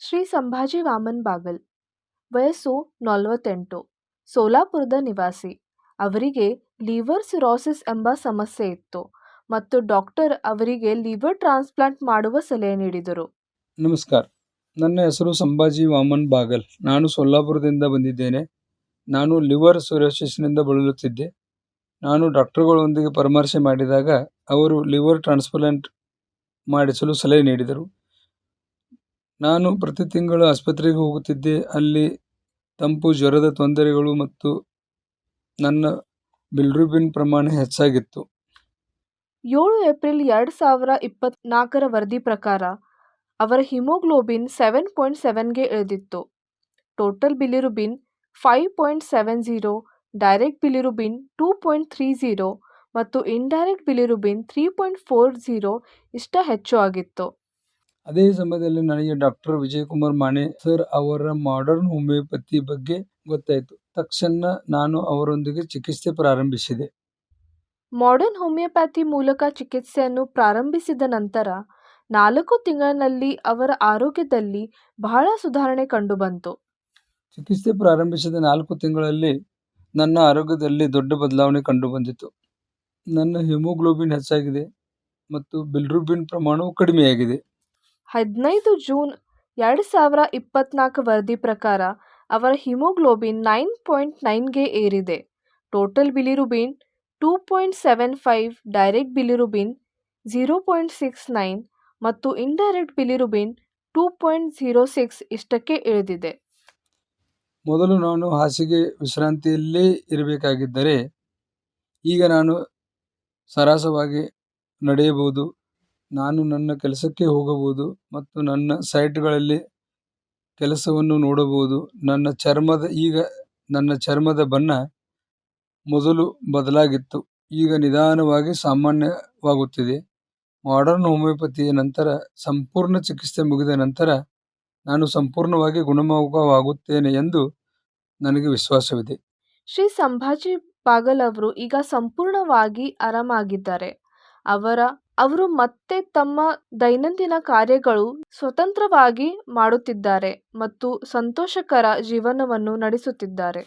ಶ್ರೀ ಸಂಭಾಜಿ ವಾಮನ್ ಬಾಗಲ್ ವಯಸ್ಸು ನಲವತ್ತೆಂಟು ಸೋಲಾಪುರದ ನಿವಾಸಿ ಅವರಿಗೆ ಲಿವರ್ ಸಿರೋಸಿಸ್ ಎಂಬ ಸಮಸ್ಯೆ ಇತ್ತು ಮತ್ತು ಡಾಕ್ಟರ್ ಅವರಿಗೆ ಲಿವರ್ ಟ್ರಾನ್ಸ್ಪ್ಲಾಂಟ್ ಮಾಡುವ ಸಲಹೆ ನೀಡಿದರು. ನಮಸ್ಕಾರ. ನನ್ನ ಹೆಸರು ಸಂಭಾಜಿ ವಾಮನ್ ಬಾಗಲ್. ನಾನು ಸೋಲಾಪುರದಿಂದ ಬಂದಿದ್ದೇನೆ. ನಾನು ಲಿವರ್ ಸಿರೋಸಿಸ್ನಿಂದ ಬಳಲುತ್ತಿದ್ದೆ. ನಾನು ಡಾಕ್ಟರ್ಗಳೊಂದಿಗೆ ಪರಾಮರ್ಶೆ ಮಾಡಿದಾಗ ಅವರು ಲಿವರ್ ಟ್ರಾನ್ಸ್ಪ್ಲಾಂಟ್ ಮಾಡಿಸಲು ಸಲಹೆ ನೀಡಿದರು. ನಾನು ಪ್ರತಿ ತಿಂಗಳು ಆಸ್ಪತ್ರೆಗೆ ಹೋಗುತ್ತಿದ್ದೆ. ಅಲ್ಲಿ ತಂಪು, ಜ್ವರದ ತೊಂದರೆಗಳು ಮತ್ತು ನನ್ನ ಬಿಲ್ರುಬಿನ್ ಪ್ರಮಾಣ ಹೆಚ್ಚಾಗಿತ್ತು. ಏಳು ಏಪ್ರಿಲ್ ಎರಡು ಸಾವಿರ ಇಪ್ಪತ್ನಾಲ್ಕರ ವರದಿ ಪ್ರಕಾರ ಅವರ ಹಿಮೋಗ್ಲೋಬಿನ್ ಸೆವೆನ್ ಪಾಯಿಂಟ್ ಸೆವೆನ್ಗೆ ಇಳಿದಿತ್ತು. Total bilirubin five point seven zero direct bilirubin two point three zero ಮತ್ತು indirect bilirubin three point four zero ಇಷ್ಟ ಹೆಚ್ಚು ಆಗಿತ್ತು. ಅದೇ ಸಮಯದಲ್ಲಿ ನನಗೆ ಡಾಕ್ಟರ್ ವಿಜಯಕುಮಾರ್ ಮಾಣೆ ಸರ್ ಅವರ ಮಾಡರ್ನ್ ಹೋಮಿಯೋಪತಿ ಬಗ್ಗೆ ಗೊತ್ತಾಯಿತು. ತಕ್ಷಣ ನಾನು ಅವರೊಂದಿಗೆ ಚಿಕಿತ್ಸೆ ಪ್ರಾರಂಭಿಸಿದೆ. ಮಾಡರ್ನ್ ಹೋಮಿಯೋಪ್ಯಾಥಿ ಮೂಲಕ ಚಿಕಿತ್ಸೆಯನ್ನು ಪ್ರಾರಂಭಿಸಿದ ನಂತರ ನಾಲ್ಕು ತಿಂಗಳಿನಲ್ಲಿ ಅವರ ಆರೋಗ್ಯದಲ್ಲಿ ಬಹಳ ಸುಧಾರಣೆ ಕಂಡುಬಂತು. ಚಿಕಿತ್ಸೆ ಪ್ರಾರಂಭಿಸಿದ ನಾಲ್ಕು ತಿಂಗಳಲ್ಲಿ ನನ್ನ ಆರೋಗ್ಯದಲ್ಲಿ ದೊಡ್ಡ ಬದಲಾವಣೆ ಕಂಡುಬಂದಿತು. ನನ್ನ ಹಿಮೋಗ್ಲೋಬಿನ್ ಹೆಚ್ಚಾಗಿದೆ ಮತ್ತು ಬಿಲ್ರುಬಿನ್ ಪ್ರಮಾಣವು ಕಡಿಮೆಯಾಗಿದೆ. ಹದಿನೈದು ಜೂನ್ ಎರಡು ಸಾವಿರ ಇಪ್ಪತ್ನಾಲ್ಕು ವರದಿ ಪ್ರಕಾರ ಅವರ ಹಿಮೋಗ್ಲೋಬಿನ್ ನೈನ್ ಪಾಯಿಂಟ್ ನೈನ್ಗೆ ಏರಿದೆ. Total bilirubin two point seven five, direct bilirubin zero point six nine ಮತ್ತು indirect bilirubin two point zero six ಇಷ್ಟಕ್ಕೆ ಇಳಿದಿದೆ. ಮೊದಲು ನಾನು ಹಾಸಿಗೆ ವಿಶ್ರಾಂತಿಯಲ್ಲೇ ಇರಬೇಕಾಗಿದ್ದರೆ ಈಗ ನಾನು ಸರಾಸವಾಗಿ ನಡೆಯಬಹುದು. ನಾನು ನನ್ನ ಕೆಲಸಕ್ಕೆ ಹೋಗಬಹುದು ಮತ್ತು ನನ್ನ ಸೈಟ್ಗಳಲ್ಲಿ ಕೆಲಸವನ್ನು ನೋಡಬಹುದು. ನನ್ನ ಚರ್ಮದ ಈಗ ನನ್ನ ಚರ್ಮದ ಬಣ್ಣ ಮೊದಲು ಬದಲಾಗಿತ್ತು. ಈಗ ನಿಧಾನವಾಗಿ ಸಾಮಾನ್ಯವಾಗುತ್ತಿದೆ. ಮಾಡರ್ನ್ ಹೋಮಿಯೋಪತಿಯ ನಂತರ ಸಂಪೂರ್ಣ ಚಿಕಿತ್ಸೆ ಮುಗಿದ ನಂತರ ನಾನು ಸಂಪೂರ್ಣವಾಗಿ ಗುಣಮುಖವಾಗುತ್ತೇನೆ ಎಂದು ನನಗೆ ವಿಶ್ವಾಸವಿದೆ. ಶ್ರೀ ಸಂಭಾಜಿ ಪಾಗಲ್ ಅವರು ಈಗ ಸಂಪೂರ್ಣವಾಗಿ ಆರಾಮಾಗಿದ್ದಾರೆ. ಅವರ ಅವರು ಮತ್ತೆ ತಮ್ಮ ದೈನಂದಿನ ಕಾರ್ಯಗಳು ಸ್ವತಂತ್ರವಾಗಿ ಮಾಡುತ್ತಿದ್ದಾರೆ ಮತ್ತು ಸಂತೋಷಕರ ಜೀವನವನ್ನು ನಡೆಸುತ್ತಿದ್ದಾರೆ.